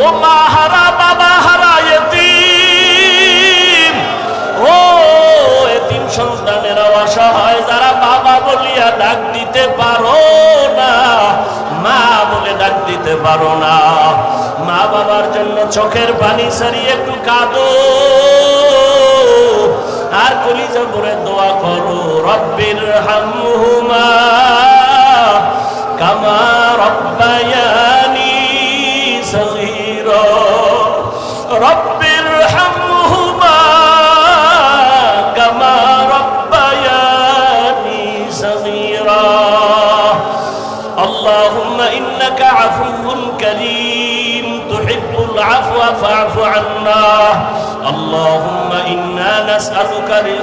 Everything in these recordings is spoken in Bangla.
ও মা বাবা হারা, এতিম। ও এতিম সন্তানেরা অসহায় যারা বাবা বলিয়া ডাক দিতে পারো না, মা বলে ডাক দিতে পারো না। মা বাবার জন্য চোখের পানি সারিয়ে একটু কাঁদো। আর কলিজা করে দোয়া করো রব্বির হামহু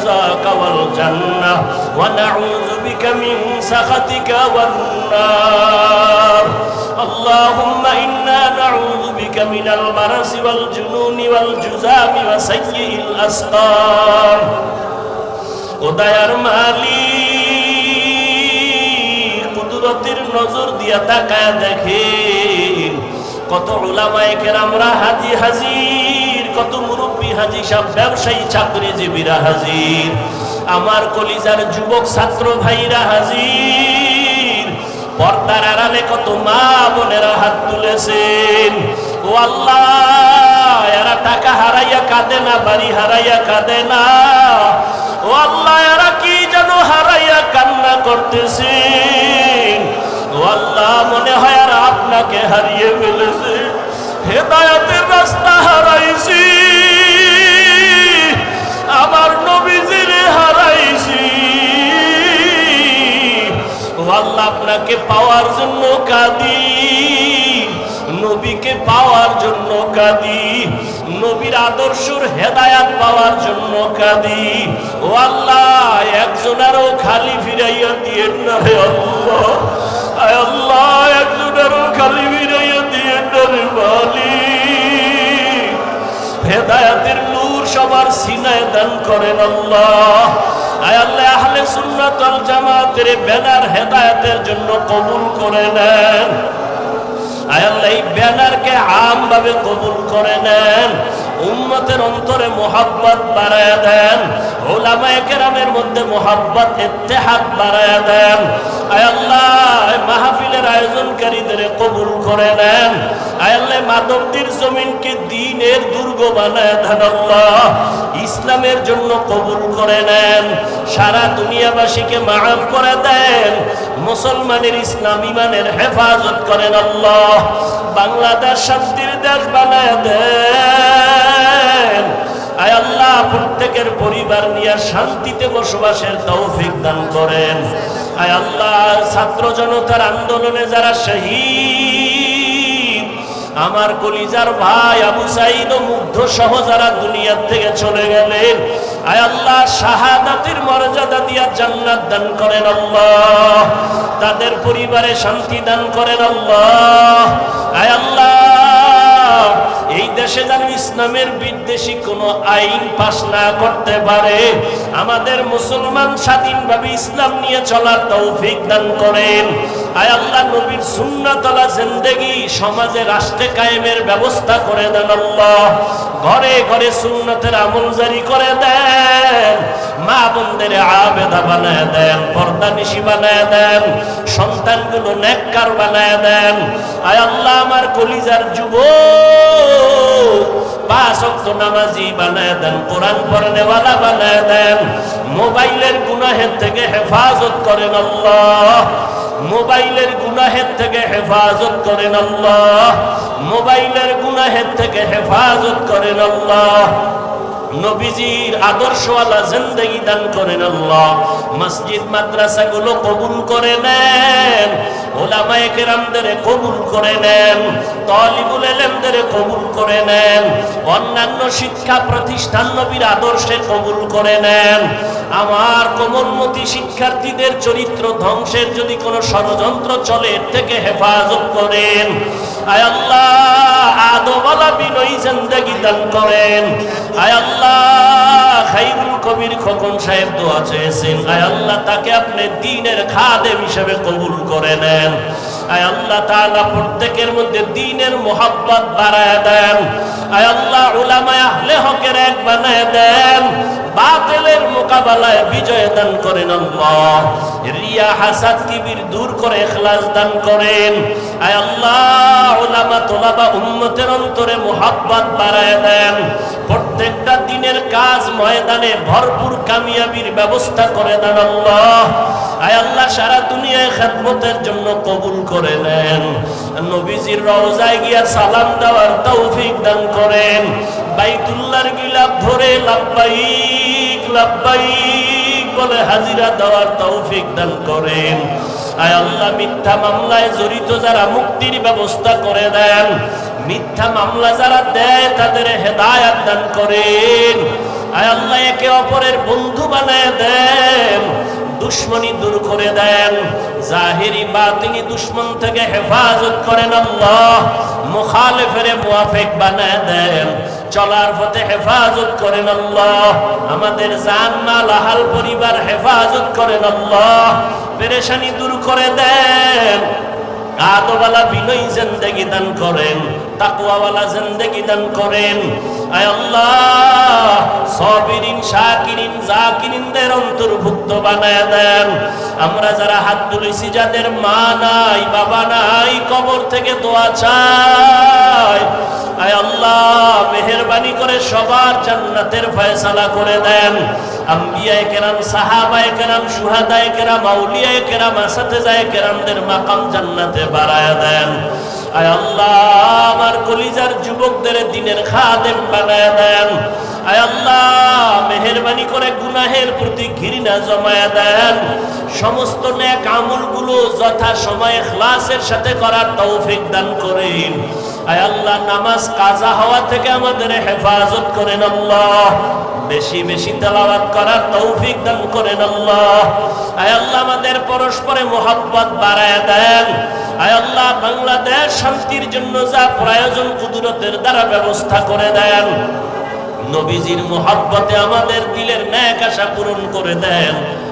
رضاك والجنة ونعوذ بك من سخطك والنار اللهم إنا نعوذ بك من البرس والجنون والجزام وسيء الأسقام উদয়ার মালিক কুদরতের নজর দিয়া তাকায় দেখেন কত ওলামায়ে কেরামরা হাজি হাজির কত মুরব্বী হাজি সব ব্যবসায়ী চাকরিজীবীরা হাজির। আমার কলিজার যুবক ছাত্র ভাইরা হাজির। পর্দার আড়ালে কত মা বোনেরা হাত তুলেছেন। ও আল্লাহ, এরা টাকা হারাইয়া কাঁদে না, বাড়ি হারাইয়া কাঁদে না। ও আল্লাহ, এরা কি যেন হারাইয়া কান্না করতেছেন। ও আল্লাহ, মনে হয় আর আপনাকে হারিয়ে ফেলেছে। আপনাকে পাওয়ার জন্য কাঁদি, নবীকে পাওয়ার জন্য কাঁদি, নবীর আদর্শর হেদায়াত পাওয়ার জন্য কাঁদি। ও আল্লাহ, একজনেরও খালি ফিরাইয়া দিয়ে না রে আল্লাহ। আল্লাহ খালি ফিরাইয়া দিয়ে না রে হেদায়াতের নূর সবার সিনায় দান করেন আল্লাহ। আয় আল্লাহ আহলে সুন্নাত ওয়াল জামাতের ব্যানার হেদায়েতের জন্য কবুল করে নেন। আয় এই ব্যানারকে আমভাবে কবুল করে নেন। উম্মতের অন্তরে মোহাব্বত বাড়ায় দেন। ওলামায়ে কেরামের মধ্যে মোহাব্বত, ইত্তেহাদ বাড়ায় দেন। আয় আল্লাহ এই মাহফিলের আয়োজনকারীদের কবুল করে নেন। আয় আল্লাহ মাধবদীর জমিনকে দিনের দুর্গ বানায় দেন ইসলামের জন্য কবুল করে নেন। সারা দুনিয়াবাসীকে মাফ করে দেন। মুসলমানের ইসলাম ইমানের হেফাজত করেন আল্লাহ। বাংলাদেশ শান্তির দেশ বানায় দেন। আয় আল্লাহ, প্রত্যেকের পরিবার নিয়ে শান্তিতে বসবাসের তৌফিক দান করেন। আয় আল্লাহ, ছাত্র জনতার আন্দোলনে যারা শহীদ, আমার কলিজার ভাই আবু সাইদ ও মুগ্ধ সহ যারা দুনিয়ার থেকে চলে গেলেন, আয় আল্লাহ, শাহাদাতের মর্যাদা দিয়া জান্নাত দান করেন আল্লাহ, তাদের পরিবারে শান্তি দান করেন আল্লাহ ইসলামের বিদ্বেষী কোনো আইন পাশ না করতে পারে, আমাদের মুসলমান স্বাধীনভাবে ইসলাম নিয়ে চলার তৌফিক দান করেন। আয় আল্লাহ নবীর সুন্নাতলা জিন্দেগি সমাজে রাষ্ট্রে কায়েমের ব্যবস্থা করে দেন আল্লাহ। ঘরে ঘরে সুন্নতের আমল জারি করে দেন, মা বোনদের আবেদা বানায় দেন, পর্দা নিশি বানায় দেন, সন্তানগুলো নেককার বানায় দেন। আয় আল্লাহ আমার কলিজার যুব দেন মোবাইলের গুনাহের থেকে হেফাজত করেন মোবাইলের গুনাহের থেকে হেফাজত করেন মোবাইলের গুনাহের থেকে হেফাজত করেন আল্লাহ। নবীজির আদর্শওয়ালা জিন্দগি দান করেন মসজিদ, মাদ্রাসাগুলো কবুল করে নেন। ওলামায়ে কেরামদের কবুল করে নেন তলিবুল এলেমদের কবুল করে নেন, অন্যান্য শিক্ষা প্রতিষ্ঠান নবীর আদর্শে কবুল করে নেন। আমার কোমলমতি শিক্ষার্থীদের চরিত্র ধ্বংসের যদি কোনো ষড়যন্ত্র চলে, এর থেকে হেফাজত করেন। আয় আল্লাহ আদোবালা বিনয়ী জিন্দগি দান করেন। আয় আল্লাহ, খাইরুল কবির খোকন সাহেব দোয়া চেয়েছেন। আয় আল্লাহ, তাকে আপনি দিনের খাদেম হিসেবে কবুল করে নেন। আয় আল্লাহ তাআলা প্রত্যেকের মধ্যে দ্বীনের মোহাব্বত বাড়ায় দেন। আয় আল্লাহ উলামায়ে আহলে হকের এক বানায় দেন। বাতিলের মোকাবেলায় বিজয় দান করেন আল্লাহ। রিয়া হাসাদ কিবির দূর করে ইখলাস দান করেন। আয় আল্লাহ উলামা তোলাবা উম্মতের অন্তরে মোহাব্বত বাড়ায় দেন। প্রত্যেকটা দিনের কাজ ময়দানে ভরপুর কামিয়াবির ব্যবস্থা করে দেন আল্লাহ। আয় আল্লাহ, সারা দুনিয়ায় খেদমতের জন্য কবুল করে নেন। নবীজির রওজায় গিয়া সালাম দেওয়ার তৌফিক দান করেন। বাইতুল্লাহর গিলাপ ধরে, লাব্বাইক লাব্বাইক। বলে হাজিরা দেওয়ার তৌফিক দান করেন। আয় আল্লাহ, মিথ্যা মামলায় জড়িত যারা মুক্তির ব্যবস্থা করে দেন, মিথ্যা মামলা যারা দেয় তাদের হেদায়াত দান করেন। আয় আল্লাহ, একে অপরের বন্ধু বানায় দেন, দুশ্মনী দূর করে দেন। জাহিরি বাতিনি দুশ্মন থেকে হেফাজত করেন আল্লাহ, মুখালেফের মুয়াফিক বানায় দেন। চলার পথে হেফাজত করেন আল্লাহ। আমাদের জান মাল আহাল পরিবার হেফাজত করেন আল্লাহ। পেরেশানি দূর করে দেন। আদওয়ালা বিনয় জিন্দেগি দান করেন। তাকওয়াওয়ালা জিন্দেগি দান করেন। আয় আল্লাহ শাকিরিন, জাকিরিনদের অন্তর্ভুক্ত বানায় দেন। আমরা যারা হাত তুলেছি, যাদের মা নাই, বাবা নাই, কবর থেকে দোয়া চাই। আয় আল্লাহ, মেহেরবানি করে সবার জান্নাতের ফয়সালা করে দেন। আম্বিয়ায়ে কেরাম, সাহাবায়ে কেরাম সুহাদায়ে কেরাম, আউলিয়ায়ে কেরাম আসাতেজায়ে কেরামদের মাকাম জান্নাতে বাড়ায় দেন। আয় আল্লাহ আমার কলিজার যুবকদের দিনের খাদেম বানায় দেন। আয় আল্লাহ, মেহেরবানি করে গুনাহের প্রতি ঘৃণা জমায় দেন। সমস্ত নেক আমলগুলো যথা সময়ে খ্লাসের সাথে করার তৌফিক দান করেন। আয় আল্লাহ, নামাজ কাজা হওয়া থেকে আমাদের হেফাজত করেন আল্লাহ। বেশি বেশি তেলাওয়াত করার তৌফিক দান করেন আল্লাহ। আয় আল্লাহ, আমাদের পরস্পরে মোহাব্বত বাড়ায় দেন। আয় আল্লাহ, বাংলাদেশ শান্তির জন্য যা প্রয়োজন কুদরতের দ্বারা ব্যবস্থা করে দেন। নবীজির মোহাব্বতে আমাদের দিলের ন্যাক আশা পূরণ করে দেন।